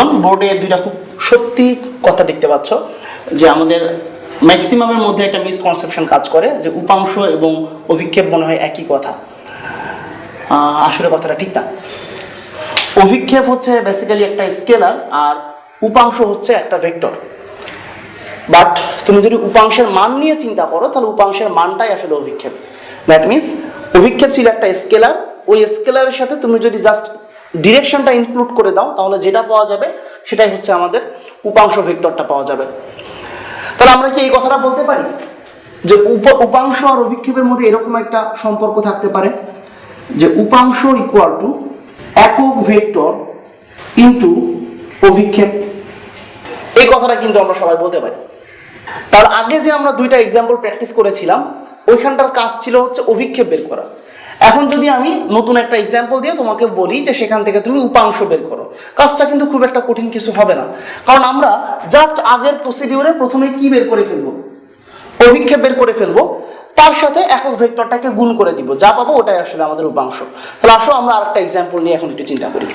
বন্ধুগণ বোর্ডে দুইটা খুব সত্যি কথা দেখতে পাচ্ছ, যে আমাদের ম্যাক্সিমামের মধ্যে একটা মিসকনসেপশন কাজ করে, যে উপাংশ এবং অভিক্ষেপ মনে হয় একই কথা। আসলে কথাটা ঠিক না। অভিক্ষেপ হচ্ছে বেসিক্যালি একটা স্কেলার আর উপাংশ হচ্ছে একটা ভেক্টর বাট তুমি যদি উপাংশের মান নিয়ে চিন্তা করো, তাহলে উপাংশের মানটাই আসলে অভিক্ষেপ। দ্যাট মিনস অভিক্ষেপ ছিল একটা স্কেলার ওই স্কেলারের সাথে তুমি যদি জাস্ট ডিরেকশনটা ইনক্লুড করে দাও, তাহলে যেটা পাওয়া যাবে, সেটাই হচ্ছে আমাদের উপাংশ ভেক্টরটা পাওয়া যাবে। তাহলে আমরা কি এই কথাটা বলতে পারি? যে উপ, উপাংশ আর অভিক্ষেপের মধ্যে এরকম একটা সম্পর্ক থাকতে পারে, যে উপাংশ ইকুয়াল টু একক ভেক্টর ইন্টু অভিক্ষেপ। এই কথাটা কিন্তু আমরা সবাই বলতে পারি। তার আগে যে আমরা দুইটা এক্সাম্পল প্র্যাকটিস করেছিলাম, ওইখানটার কাজ ছিল হচ্ছে অভিক্ষেপ বের করা। এখন যদি আমি নতুন একটা এক্সাম্পল দিয়ে তোমাকে বলি যে সেখান থেকে তুমি উপাংশ বের করো, কাজটা কিন্তু খুব একটা কঠিন কিছু হবে না। কারণ আমরা জাস্ট আগের প্রসিডিউরে প্রথমে কি বের করে ফেলব? অভিক্ষেপ বের করে ফেলব। তার সাথে একক ভেক্টরটাকে গুণ করে দিব। যা পাবো ওটাই আসলে আমাদের উপাংশ। তাহলে আসো আমরা আরেকটা এক্সাম্পল নিয়ে এখন একটু চিন্তা করি।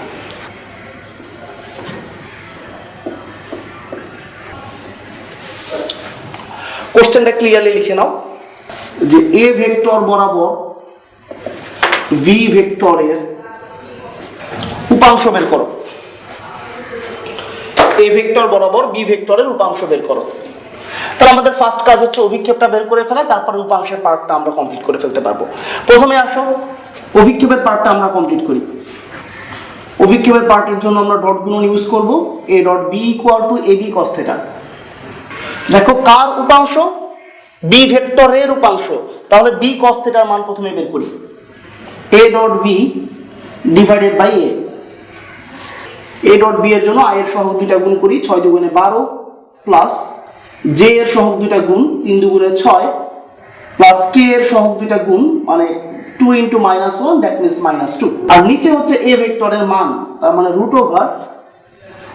কোশ্চেনটা ক্লিয়ারলি লিখে নাও। যে এ ভেক্টর বরাবর ভি ভেক্টরের উপাংশ বের করো। এ ভেক্টর বরাবর বি ভেক্টরের উপাংশ বের করো। তাহলে আমাদের ফার্স্ট কাজ হচ্ছে অভিক্ষেপটা বের করে ফেলা, তারপরে উপাংশের পার্টটা আমরা কমপ্লিট করে ফেলতে পারব। প্রথমে আসো, অভিক্ষেপের পার্টটা আমরা কমপ্লিট করি। অভিক্ষেপের পার্টের জন্য আমরা ডট গুণন ইউজ করব। A dot B equal to A B cos theta দেখো, কার উপাংশ? বি ভেক্টরের উপাংশ। তাহলে বি কস থেটার মান প্রথমে বের করি। A dot B divided by A A dot B এর জন্য আই এর সহগ দুইটা গুণ করি, ছয় দুগুণে বারো প্লাস জে এর সহগ দুইটা গুণ তিন দুগুণে ছয় প্লাস কে এর সহগ দুইটা গুণ মানে two into minus one that means minus two আর নিচে হচ্ছে এ ভেক্টরের মান, তার মানে root over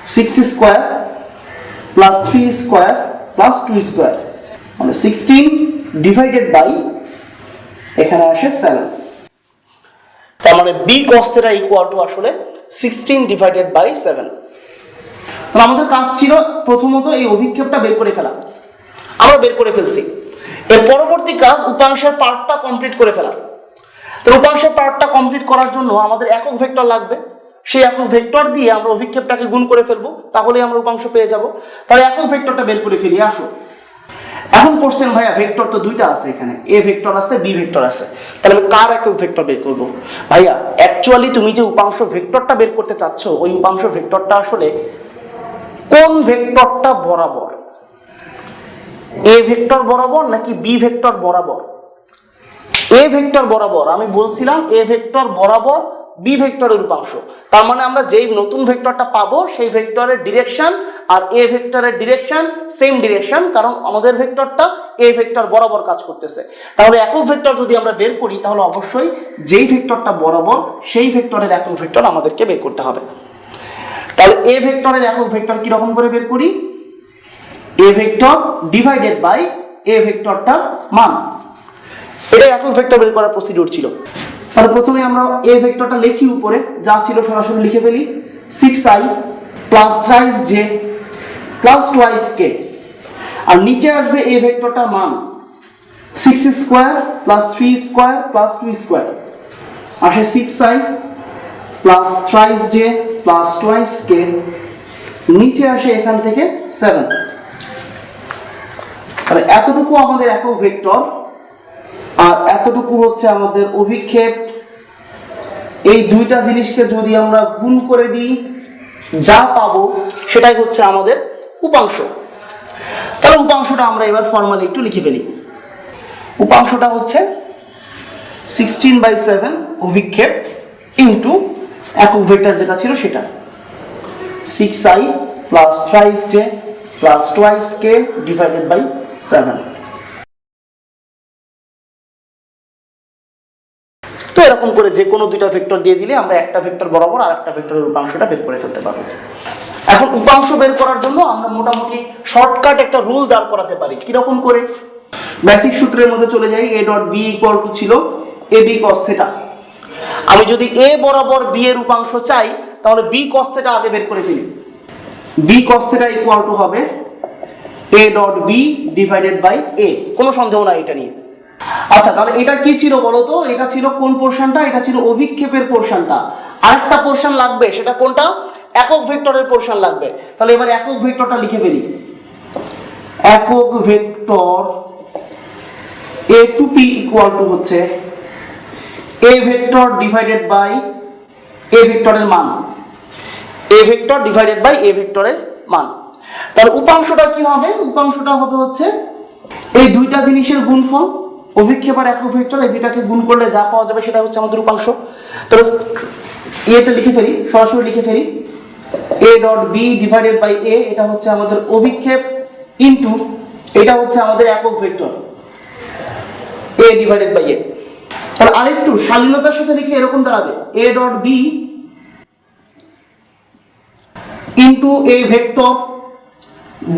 six square plus three square plus two square মানে সিক্সটিন ডিভাইডেড বাই এখানে আসে সেভেন তার মানে B cos theta equal to আসলে সিক্সটিন ডিভাইডেড বাই সেভেন আমাদের কাজ ছিল প্রথমত এই অভিক্ষেপটা বের করে ফেলা। আমরা বের করে ফেলছি। এর পরবর্তী কাজ উপাংশের পার্টটা কমপ্লিট করে ফেলা। তো উপাংশের পার্টটা কমপ্লিট করার জন্য আমাদের একক ভেক্টর লাগবে। সেই একক ভেক্টর দিয়ে আমরা অভিক্ষেপটাকে গুণ করে ফেলব তাহলে আমরা উপাংশ পেয়ে যাব। তাহলে একক ভেক্টরটা বের করে ফেলি আসো। এখন কোশ্চেন ভাইয়া ভেক্টর তো দুইটা আছে এখানে। এ ভেক্টর আছে বি ভেক্টর আছে। তাহলে আমি কার একক ভেক্টর বের করব? ভাইয়া অ্যাকচুয়ালি তুমি যে উপাংশ ভেক্টরটা বের করতে চাচ্ছ, ওই উপাংশ ভেক্টরটা আসলে কোন ভেক্টরটা বরাবর? এ ভেক্টর বরাবর নাকি বি ভেক্টর বরাবর? এ ভেক্টর বরাবর, আমি বলছিলাম এ ভেক্টর বরাবর বি ভেক্টরের উপাংশ। তার মানে আমরা যেই নতুন ভেক্টরটা পাবো, সেই ভেক্টরের ডিরেকশন আর এ ভেক্টরের ডিরেকশন সেম ডিরেকশন কারণ আমাদের ভেক্টরটা এ ভেক্টর বরাবর কাজ করতেছে। তাহলে একক ভেক্টর যদি আমরা বের করি, তাহলে অবশ্যই যেই ভেক্টরটা বরাবর, সেই ভেক্টরের একক ভেক্টর আমাদেরকে বের করতে হবে। তাহলে এ ভেক্টরের একক ভেক্টর কীরকম করে বের করি? A vector divided by A ভেক্টরটার মান। এটা একক ভেক্টর বের করার প্রসিডিউর ছিল। তাহলে প্রথমে আমরা এ ভেক্টরটা লিখি উপরে, যা ছিল সরাসরি লিখে ফেলি। Six I plus thrice J plus twice K আর নিচে আসবে এ ভেক্টরটার মান। Six square plus three square plus two square আসে six I plus thrice J plus twice K নিচে আসে এখান থেকে সেভেন তাহলে এতটুকু আমাদের একক ভেক্টর আর এতটুকু হচ্ছে আমাদের অভিক্ষেপ। এই দুইটা জিনিসকে যদি আমরা গুণ করে দিই, যা পাবো সেটাই হচ্ছে আমাদের উপাংশ। তাহলে উপাংশটা আমরা এবার ফর্মালি একটু লিখে ফেলি। উপাংশটা হচ্ছে সিক্সটিন বাই সেভেন অভিক্ষেপ ইন্টু একক ভেক্টর যেটা ছিল সেটা। Six I plus thrice J plus twice K divided by seven তো এরকম করে যে কোনো দুইটা ভেক্টর দিয়ে দিলে আমরা একটা ভেক্টর বরাবর আর একটা ভেক্টরের উপাংশটা বের করে ফেলতে পারব। এখন উপাংশ বের করার জন্য আমরা মোটামুটি শর্টকাট একটা রুল দাঁড় করাতে পারি। কীরকম করে? বেসিক সূত্রের মধ্যে চলে যাই A dot B equal to ছিল এ বি কস থেটা আমি যদি এ বরাবর বি এর উপাংশ চাই, তাহলে বি কস থেটা আগে বের করে ফেলি। B cos theta equal to হবে A dot B divided by A কোনো সন্দেহ নাই এটা নিয়ে। আচ্ছা তাহলে এটা কি ছিল বলো তো? এটা ছিল কোন পোর্শনটা এটা ছিল অভিক্ষেপের পোর্শনটা আরেকটা পোর্শন লাগবে, সেটা কোনটা? একক ভেক্টরের পোর্শন লাগবে। তাহলে এবার একক ভেক্টরটা লিখে ফেলি। একক vector A to P equal to হচ্ছে A vector divided by A ভেক্টরের মান। A vector divided by A ভেক্টরের মান। তাহলে উপাংশটা কি হবে? উপাংশটা হবে হচ্ছে এই দুইটা জিনিসের গুণফল। অভিক্ষেপ আর একক ভেক্টর, এই দুইটাকে গুণ করলে যা পাওয়া যাবে সেটা হচ্ছে আমাদের উপাংশ। তাহলে এতে লিখে ফেলি, সরাসরি লিখে ফেলি। A dot B divided by এটা হচ্ছে অভিক্ষেপ এটা হচ্ছে একক ভেক্টর। ডিভাইডেড বাই এ আরেকটু শালীনতার সাথে লিখলে এরকম দাঁড়াবে। A dot B A vector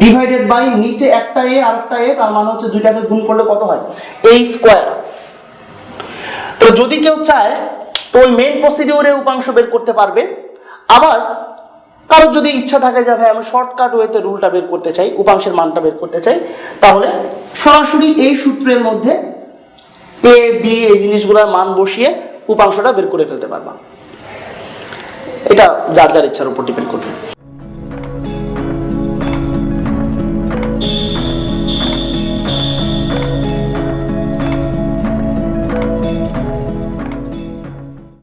divided by নিচে একটা এ আর একটা এ তার মানে হচ্ছে দুইটাকে গুণ করলে কত হয়? এ স্কোয়ার তো যদি কেউ চায়, তো ওই মেন প্রসিডিওরে উপাংশ বের করতে পারবে। আবার কারোর যদি ইচ্ছা থাকে যে, ভাই, আমি শর্টকাট ওয়েতে রুলটা বের করতে চাই, উপাংশের মানটা বের করতে চাই, তাহলে সরাসরি এই সূত্রের মধ্যে এ বি এই জিনিসগুলোর মান বসিয়ে উপাংশটা বের করে ফেলতে পারবা। এটা যার যার ইচ্ছার উপর ডিপেন্ড করবে।